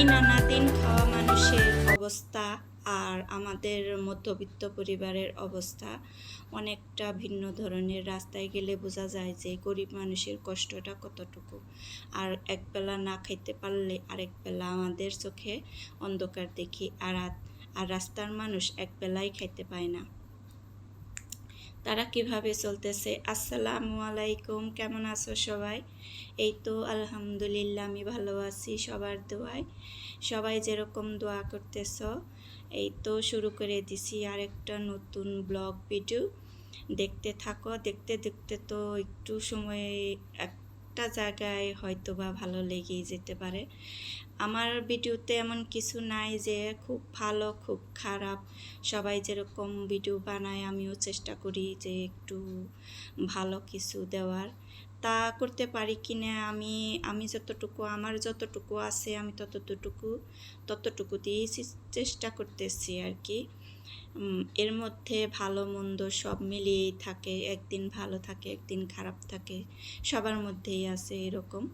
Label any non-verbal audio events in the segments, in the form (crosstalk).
দিন আনা দিন খাওয়া মানুষের অবস্থা আর আমাদের মধ্যবিত্ত পরিবারের অবস্থা অনেকটা ভিন্ন ধরনের। রাস্তায় গেলে বোঝা যায় যে গরিব মানুষের কষ্টটা কতটুকু। আর একবেলা না খাইতে পারলে আরেক বেলা আমাদের চোখে অন্ধকার দেখি, আর আর রাস্তার মানুষ একবেলাই খাইতে পায় না। তারা কীভাবে চলতেছে? আসসালামু আলাইকুম, কেমন আছো সবাই? এই তো আলহামদুলিল্লাহ, আমি ভালো আছি সবার দোয়ায়। সবাই যেরকম দোয়া করতেছ, এই তো শুরু করে দিছি আর একটা নতুন ব্লগ ভিডিও। দেখতে থাকো, দেখতে দেখতে তো একটু সময় একটা জায়গায় হয়তো বা ভালো লেগেই যেতে পারে। আমার ভিডিওতে এমন কিছু নাই যে খুব ভালো, খুব খারাপ। সবাই যেরকম ভিডিও বানায়, আমিও চেষ্টা করি যে একটু ভালো কিছু দেওয়ার। তা করতে পারি কি না আমি আমি যতটুকু, আমার যতটুকু আছে আমি ততটুকু ততটুকু দিয়েই চেষ্টা করতেছি আর কি। এর মধ্যে ভালো মন্দ সব মিলিয়েই থাকে, একদিন ভালো থাকে, একদিন খারাপ থাকে, সবার মধ্যেই আছে এরকম।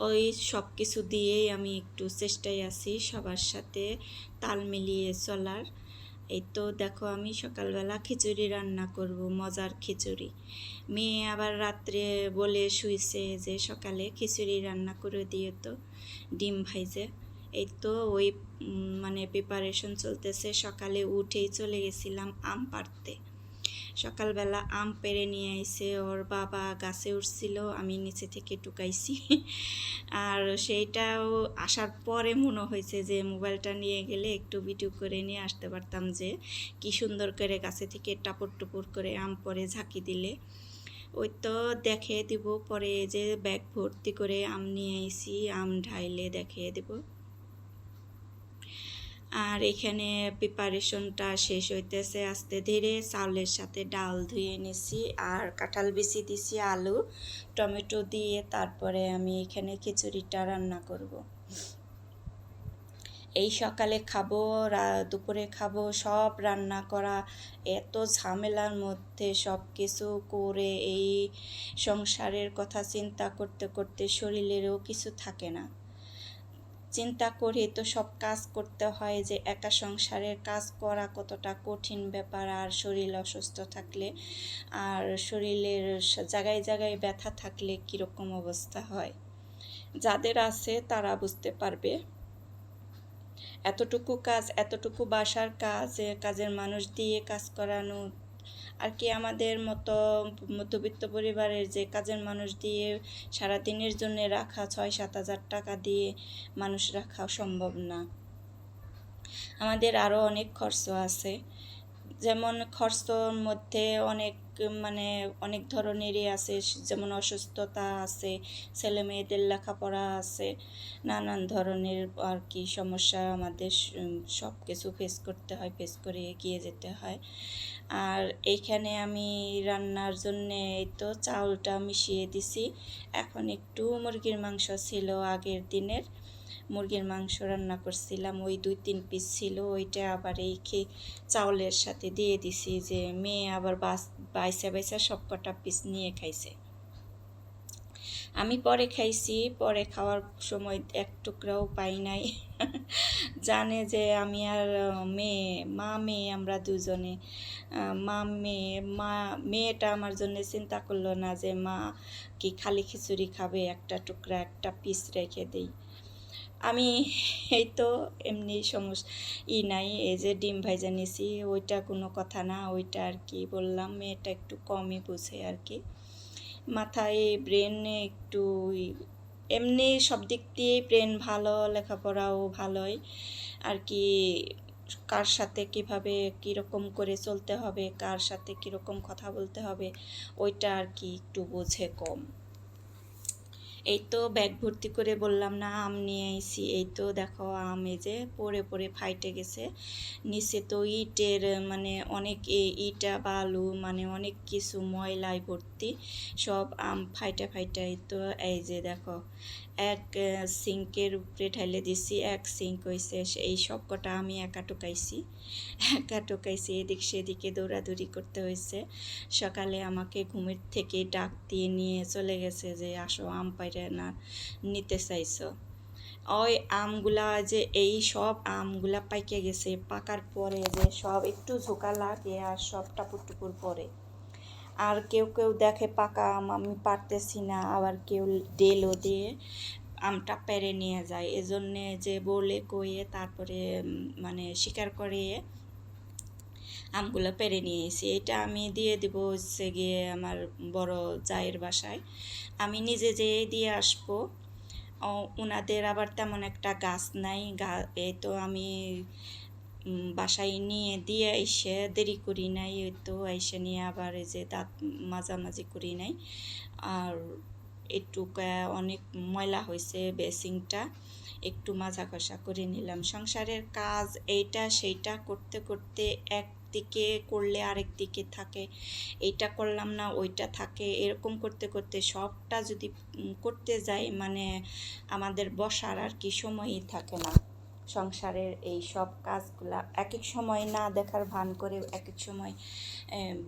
ওই সব কিছু দিয়েই আমি একটু চেষ্টায় আছি সবার সাথে তাল মিলিয়ে চলার। এই তো দেখো আমি সকালবেলা খিচুড়ি রান্না করব, মজার খিচুড়ি। মেয়ে আবার রাত্রে বলে শুইছে যে সকালে খিচুড়ি রান্না করে দিয়ে তো, ডিম ভাইজে এই তো ওই মানে প্রিপারেশন চলতেছে। সকালে উঠেই চলে গেছিলাম আম পাড়তে। সকালবেলা আম পেড়ে নিয়ে আইছে। ওর বাবা গাছে উঠছিল আমি নিচে থেকে টুকাইছি আর সেইটাও আসার পরে মনে হয়েছে যে, মোবাইলটা নিয়ে গেলে একটু ভিডিও করে নিয়ে আসতে পারতাম যে, কি সুন্দর করে গাছে থেকে টাপড় টুপুর করে আম পরে ঝাঁকি দিলে। ওই তো দেখে দিব, পরে যে ব্যাগ ভর্তি করে আম নিয়ে আইছি, আম ঢাইলে দেখিয়ে দেব। আর এখানে প্রিপারেশনটা শেষ হইতেছে আস্তে ধীরে চাউলের সাথে ডাল ধুয়ে নিছি আর কাঁঠাল বিচি দিছি, আলু, টমেটো দিয়ে তারপরে আমি এখানে খিচুড়িটা রান্না করব। এই সকালে খাব দুপুরে খাব, সব রান্না করা, এত ঝামেলার মধ্যে সব কিছু করে এই সংসারের কথা চিন্তা করতে করতে শরীরেরও কিছু থাকে না চিন্তা করি তো সব কাজ করতে হয় যে একা সংসারের কাজ করা কতটা কঠিন ব্যাপার, আর শরীর অসুস্থ থাকলে, আর শরীরের জায়গায় জায়গায় ব্যথা থাকলে কীরকম অবস্থা হয়? যাদের আছে তারা বুঝতে পারবে। এতটুকু কাজ, এতটুকু বাসার কাজ কাজের মানুষ দিয়ে কাজ করানো আর কি আমাদের মতো মধ্যবিত্ত পরিবারের যে কাজের মানুষ দিয়ে সারা দিনের জন্য রাখা ছয় সাত হাজার টাকা দিয়ে মানুষ রাখা সম্ভব না। আমাদের আরও অনেক খরচ আছে। যেমন খরচর মধ্যে অনেক মানে অনেক ধরনেরই আছে যেমন অসুস্থতা আছে ছেলে মেয়েদের লেখাপড়া আছে, নানান ধরনের আর কি সমস্যা আমাদের সব কিছু ফেস করতে হয় ফেস করে এগিয়ে যেতে হয়। আর এইখানে আমি রান্নার জন্যে এই তো চাউলটা মিশিয়ে দিছি। এখন একটু মুরগির মাংস ছিল আগের দিনের। মুরগির মাংস রান্না করছিলাম। ওই দুই তিন পিস ছিল, ওইটা আবার এই খেয়ে চাউলের সাথে দিয়ে দিছি যে, মেয়ে আবার বাস, বাইসা বাইসা সব কটা পিস নিয়ে খাইছে। আমি পরে খাইছি, পরে খাওয়ার সময় এক টুকরাও পাই নাই। (laughs) জানে যে আমি আর মেয়ে, মা, মেয়ে আমরা দুজনে। মা, মেয়ে, মা, মেয়েটা আমার জন্য চিন্তা করল না যে, মা কি খালি খিচুড়ি খাবে, একটা টুকরা, একটা পিস রেখে দেই। আমি এই তো এমনি সমস্যা ই নাই, এই যে ডিম ভাইজা নিছি, ওইটা কোনো কথা না, ওইটা আর কি বললাম, মেয়েটা একটু কমই বুঝে আর কি। মাথায় ব্রেনে একটু এমনি সব দিক দিয়েই ব্রেন ভালো, লেখাপড়াও ভালোই। আর কি কার সাথে কীভাবে কীরকম করে চলতে হবে, কার সাথে কীরকম কথা বলতে হবে, ওইটা আর কি একটু বোঝে কম। এই তো ব্যাগ ভর্তি করে বললাম, না, আম নিয়ে আইসি এই তো দেখো, আম এই যে পরে পরে ফাইটে গেছে। নিচে তো ইটের মানে অনেক ইটা, বালু মানে অনেক কিছু ময়লায় ভর্তি। সব আম ফাইটা ফাইটা এই তো এই যে দেখো। এক সিঙ্কের উপরে ঢাইলে দিছি, এক সিঙ্ক হয়েছে এই সব কটা আমি একা টুকাইছি একা টুকাইছি এদিক সেদিকে দৌড়াদৌড়ি করতে হয়েছে সকালে আমাকে ঘুমের থেকে ডাক দিয়ে নিয়ে চলে গেছে যে, আসো, আম পাইরে না, নিতে চাইছো? ওই আমগুলা যে, এই সব আমগুলা পাইকে গেছে, পাকার পরে যে, সব একটু ঝোঁকা লাগে আর সব টাপুর টুপুর পরে। আর কেউ কেউ দেখে পাকা আম আমি পারতেছি না, আবার কেউ ডেলও দিয়ে আমটা পেরে নিয়ে যায়। এজন্যে যে বলে কয়ে তারপরে মানে স্বীকার করে আমগুলো পেরে নিয়ে এটা আমি দিয়ে দিব হচ্ছে গিয়ে আমার বড় জায়ের বাসায়। আমি নিজে যেয়ে দিয়ে আসব। ওনাদের আবার তেমন একটা গাছ নাই। গা, এই তো আমি বাসায় নিয়ে দিয়ে এসে দেরি করি নাই তো এসে নিয়ে আবার এই যে দাঁত মাঝামাঝি করি নাই। আর একটু অনেক ময়লা হয়েছে বেসিংটা, একটু মাজা কষা করে নিলাম। সংসারের কাজ এইটা সেইটা করতে করতে একদিকে করলে আরেক দিকে থাকে, এইটা করলাম না, ওইটা থাকে, এরকম করতে করতে সবটা যদি করতে যাই মানে আমাদের বসার আর কি সময়ই থাকে না। সংসারের এই সব কাজগুলা এক এক সময় না দেখার ভান করে এক এক সময়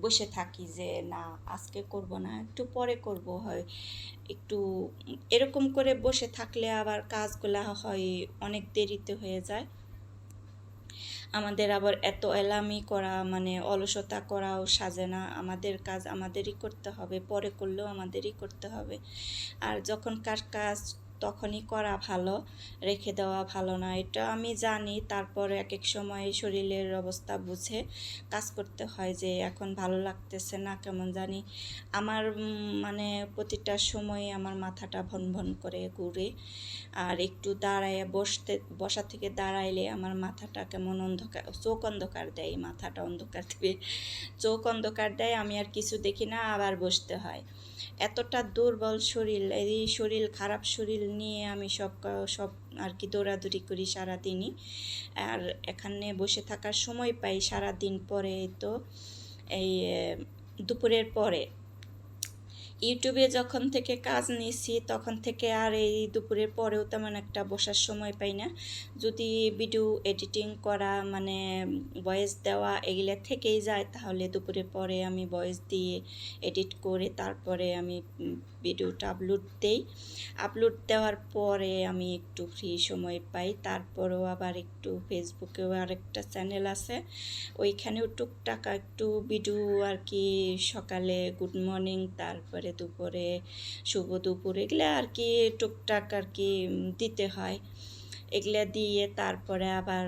বসে থাকি যে, না, আজকে করব না, একটু পরে করব। হয়, একটু এরকম করে বসে থাকলে আবার কাজগুলা হয়, অনেক দেরিতে হয়ে যায়। আমাদের আবার এত এলামি করা মানে অলসতা করাও সাজে না। আমাদের কাজ আমাদেরই করতে হবে, পরে করলেও আমাদেরই করতে হবে। আর যখন কার কাজ তখনই করা ভালো, রেখে দেওয়া ভালো না। এটা আমি জানি, তারপর এক এক সময় শরীরের অবস্থা বুঝে কাজ করতে হয় যে এখন ভালো লাগতেছে না, কেমন জানি আমার মানে প্রতিটা সময় আমার মাথাটা ভন ভন করে ঘুরে। আর একটু দাঁড়ায় বসতে, বসা থেকে দাঁড়াইলে আমার মাথাটা কেমন অন্ধকার, চোখ অন্ধকার দেয়, মাথাটা অন্ধকার দেবে চোখ অন্ধকার দেয়, আমি আর কিছু দেখি না, আবার বসতে হয়। এতটা দুর্বল শরীর, এই শরীর খারাপ শরীর নিয়ে আমি সব সব আর কি দৌড়াদৌড়ি করি সারাদিনই। আর এখানে বসে থাকার সময় পাই সারাদিন পরে তো এই দুপুরের পরে। ইউটিউবে যখন থেকে কাজ নিয়েছি তখন থেকে আর এই দুপুরের পরেও তেমন একটা বসার সময় পাই না। যদি ভিডিও এডিটিং করা মানে ভয়েস দেওয়া এগুলো থেকেই যায়, তাহলে দুপুরের পরে আমি ভয়েস দিয়ে এডিট করে তারপরে আমি ভিডিওটা আপলোড দেই। আপলোড দেওয়ার পরে আমি একটু ফ্রি সময় পাই। তারপরেও আবার একটু ফেসবুকেও আরেকটা চ্যানেল আছে। ওইখানেও টুকটাক একটু ভিডিও আর কি সকালে গুড মর্নিং তারপরে দুপুরে শুভ দুপুর, এগুলো আর কি টুকটাক আর কি দিতে হয়। এগুলা দিয়ে তারপরে আবার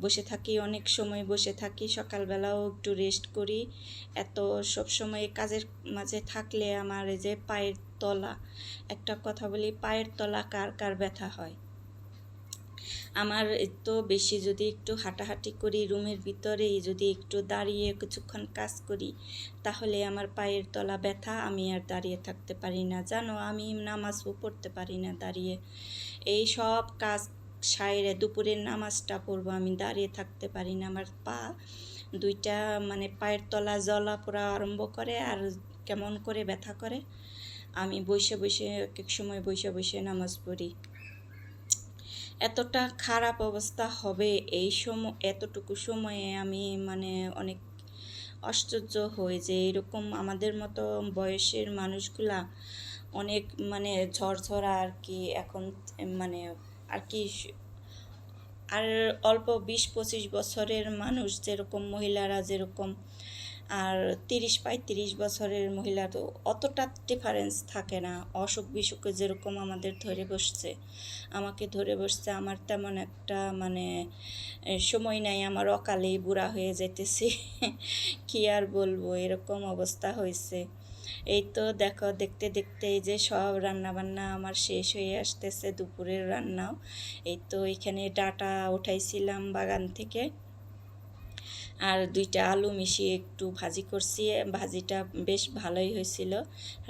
বসে থাকি, অনেক সময় বসে থাকি, সকালবেলাও একটু রেস্ট করি। এত সব সময় কাজের মাঝে থাকলে আমার এই যে পায়ের তলা, একটা কথা বলি, পায়ের তলা কার কার ব্যথা হয়? আমার তো বেশি যদি একটু হাঁটাহাঁটি করি, রুমের ভিতরেই যদি একটু দাঁড়িয়ে কিছুক্ষণ কাজ করি, তাহলে আমার পায়ের তলা ব্যথা, আমি আর দাঁড়িয়ে থাকতে পারি না। জানো, আমি নামাজও পড়তে পারি না দাঁড়িয়ে। এই সব কাজ সাইরে দুপুরের নামাজটা পড়ব, আমি দাঁড়িয়ে থাকতে পারি না। আমার পা দুইটা মানে পায়ের তলা জ্বলা পোড়া আরম্ভ করে আর কেমন করে ব্যথা করে, আমি বসে বসে এক এক সময় বসে বসে নামাজ পড়ি। এতটা খারাপ অবস্থা হবে এই সময় এতটুকু সময়ে আমি মানে অনেক আশ্চর্য হই যে এরকম আমাদের মতো বয়সের মানুষগুলা অনেক মানে ঝরঝরা আর কি এখন মানে আর কি আর অল্প বিশ পঁচিশ বছরের মানুষ যেরকম, মহিলারা যেরকম, আর তিরিশ পঁয়ত্রিশ বছরের মহিলা তো অতটা ডিফারেন্স থাকে না। অসুখ বিসুখে যেরকম আমাদের ধরে বসছে, আমাকে ধরে বসছে, আমার তেমন একটা মানে সময় নাই, আমার অকালেই বুড়া হয়ে যেতেছি (laughs) কি আর বলব, এরকম অবস্থা হয়েছে এই তো দেখো, দেখতে দেখতে এই যে সব রান্না বান্না আমার শেষ হয়ে আসতেছে, দুপুরের রান্নাও। এই তো এখানে ডাটা উঠাইছিলাম বাগান থেকে। আর দুইটা আলু মিশিয়ে একটু ভাজি করছি, ভাজিটা বেশ ভালোই হয়েছিল।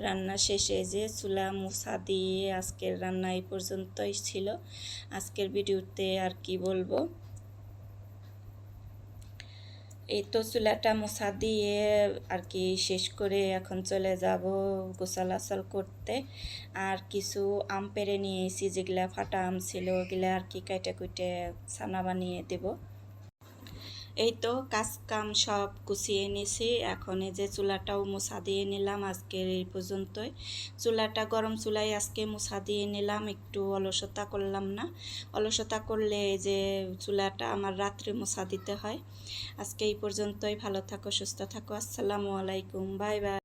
রান্না শেষে যে চুলা মুছা দিয়ে আজকের রান্না এই পর্যন্তই ছিল। আজকের ভিডিওতে আর কি বলব? এই তো চুলাটা মশা দিয়ে আর কি শেষ করে এখন চলে যাব গোসল আসল করতে। আর কিছু আম পেরে নিয়েছি যেগুলা ফাটা আম ছিল, ওগুলা আর কি কাইটে কুইটে ছানা বানিয়ে দেব। এই তো কাজ কাম সব কুচিয়ে নিছি। এখন এই যে চুলাটাও মোছা দিয়ে নিলাম আজকের এই পর্যন্তই। চুলাটা গরম চুলায় আজকে মোছা দিয়ে নিলাম, একটু অলসতা করলাম না। অলসতা করলে যে চুলাটা আমার রাত্রে মোছা দিতে হয়। আজকে এই পর্যন্তই, ভালো থাকো, সুস্থ থাকো, আসসালামু আলাইকুম, বাই বাই।